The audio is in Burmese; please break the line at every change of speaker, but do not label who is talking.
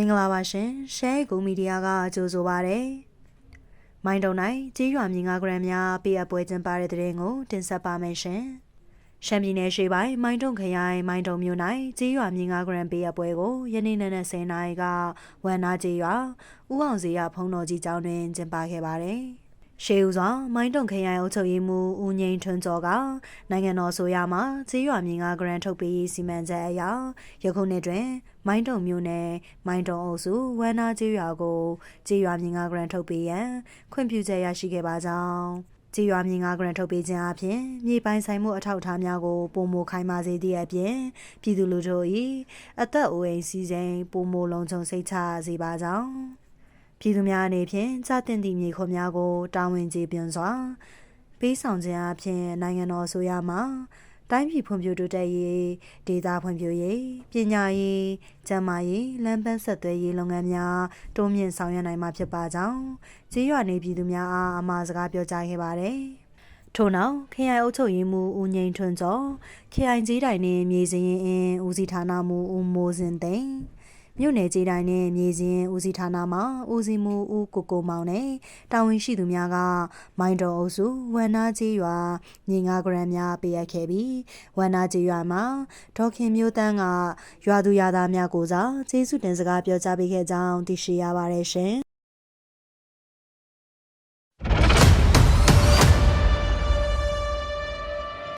မင်္ဂလာပါရှင်ရှဲကူမီဒီယာကကြိုဆိုပါရယ်မိုင်းတုံနိုင်ကြီးရွာမြင်ငါဂရမ်များပေးအပ်ပွဲကျင်းပတဲ့တဲ့ရင်ကိုတင်ဆက်ပါမယ်ရှင်ရှမ်းပြည်နယ်ရှေ့ပိုင်းမိုင်းတုံခရိုင်မိုင်းတုံမြို့၌ကြီးရွာမြင်ငါဂရမ်ပေးအပ်ပွဲကိုယနေ့နေ့နဲ့10နာရီကဝန်နာကြီးရွာဦးအောင်စီရဖုံတော်ကြီးကျောင်းတွင်ကျင်းပခဲ့ပါတယ် ရှေးဦးစွာမိုင်းတုံခရိုင်အုပ်ချုပ်ရေးမှူးဦးငိန်ထွန်းကျော်ကနိုင်ငံတော်ဆိုရမှာကြေးရွာမြင်ကားဂရန်ထုတ်ပေးရေးစီမံချက်အရယခုနှစ်တွင် မိုင်းတုံမြို့နယ်မိုင်းတုံအုပ်စုဝမ်းနာကြေးရွာကိုကြေးရွာမြင်ကားဂရန်ထုတ်ပေးရန်ခွင့်ပြုချက်ရရှိခဲ့ပါကြောင်းကြေးရွာမြင်ကားဂရန်ထုတ်ပေးခြင်းအပြင်မြေပိုင်ဆိုင်မှုအထောက်အထားများကိုပုံမခိုင်မာစေသည့်အပြင်ပြည်သူလူထု၏အသက်အိုးအိမ်စီစဉ်ပုံမလုံးချုံစိတ်ချစေပါကြောင်း ပြည်သူများအနေဖြင့်စတင်သည့်မြေခွန်များကိုတာဝန်ကျေပွန်စွာပေးဆောင်ခြင်းအပြင်နိုင်ငံတော်ဆိုရမှာတိုင်းပြည်ဖွံ့ဖြိုးတိုးတက်ရေးဒေသဖွံ့ဖြိုးရေးပညာရေးကျန်းမာရေးလမ်းပန်းဆက်သွယ်ရေးလုပ်ငန်းများတိုးမြင့်ဆောင်ရွက်နိုင်မှာဖြစ်ပါကြောင်းကြေးရွာနေပြည်သူများအားအမှာစကားပြောကြားခဲ့ပါတယ်။ထို့နောက်ခရိုင်အုပ်ချုပ်ရေးမှူးဦးငိန်ထွန်းကျော်ခရိုင်ကြီးတိုင်းနှင့်မြေစည်ရင်အင်းဦးစီးဌာနမှူးဦးမိုးစင်သိန်း မြို့နယ်ကြီးတိုင်းနဲ့မြေစင်းဦးစီးဌာနမှဦးစီးမှုဦးကိုကိုမောင်နဲ့တာဝန်ရှိသူများကမိုင်းတော်အုပ်စုဝန်နာကြီးရွာညီငါဂရမ်များပေးအပ်ခဲ့ပြီးဝန်နာကြီးရွာမှာဒေါခင်မျိုးတန်းကရွာသူရွာသားများကိုစားကျေးဇူးတင်စကားပြောကြားပေးခဲ့ကြောင်းသိရှိရပါတယ်ရှင်